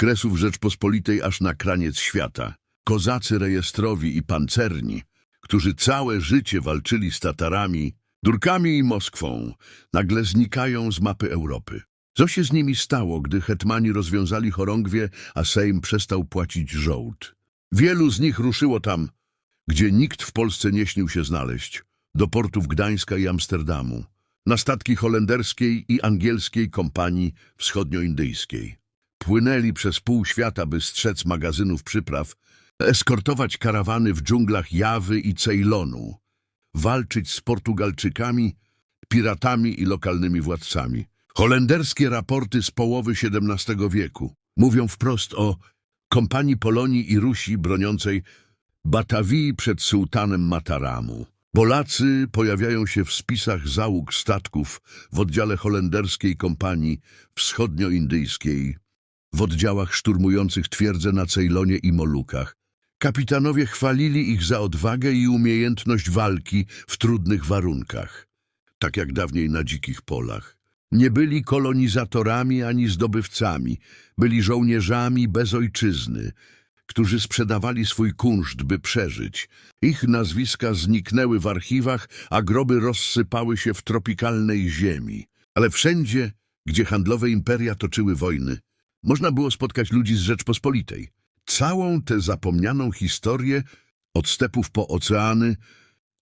Kresów Rzeczpospolitej aż na kraniec świata. Kozacy rejestrowi i pancerni, którzy całe życie walczyli z Tatarami, Durkami i Moskwą, nagle znikają z mapy Europy. Co się z nimi stało, gdy hetmani rozwiązali chorągwie, a Sejm przestał płacić żołd? Wielu z nich ruszyło tam, gdzie nikt w Polsce nie śnił się znaleźć, do portów Gdańska i Amsterdamu, na statki holenderskiej i angielskiej kompanii wschodnioindyjskiej. Płynęli przez pół świata, by strzec magazynów przypraw, eskortować karawany w dżunglach Jawy i Ceylonu, walczyć z Portugalczykami, piratami i lokalnymi władcami. Holenderskie raporty z połowy XVII wieku mówią wprost o kompanii Polonii i Rusi broniącej Batawii przed sułtanem Mataramu. Polacy pojawiają się w spisach załóg statków w oddziale holenderskiej kompanii wschodnioindyjskiej, w oddziałach szturmujących twierdze na Ceylonie i Molukach. Kapitanowie chwalili ich za odwagę i umiejętność walki w trudnych warunkach, tak jak dawniej na dzikich polach. Nie byli kolonizatorami ani zdobywcami, byli żołnierzami bez ojczyzny, którzy sprzedawali swój kunszt, by przeżyć. Ich nazwiska zniknęły w archiwach, a groby rozsypały się w tropikalnej ziemi. Ale wszędzie, gdzie handlowe imperia toczyły wojny, można było spotkać ludzi z Rzeczpospolitej. Całą tę zapomnianą historię, od stepów po oceany,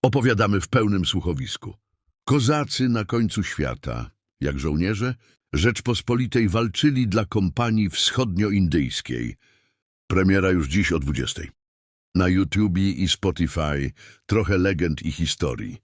opowiadamy w pełnym słuchowisku. Kozacy na końcu świata, jak żołnierze, Rzeczpospolitej walczyli dla kompanii wschodnioindyjskiej. Premiera już dziś o 20. Na YouTubie i Spotify trochę legend i historii.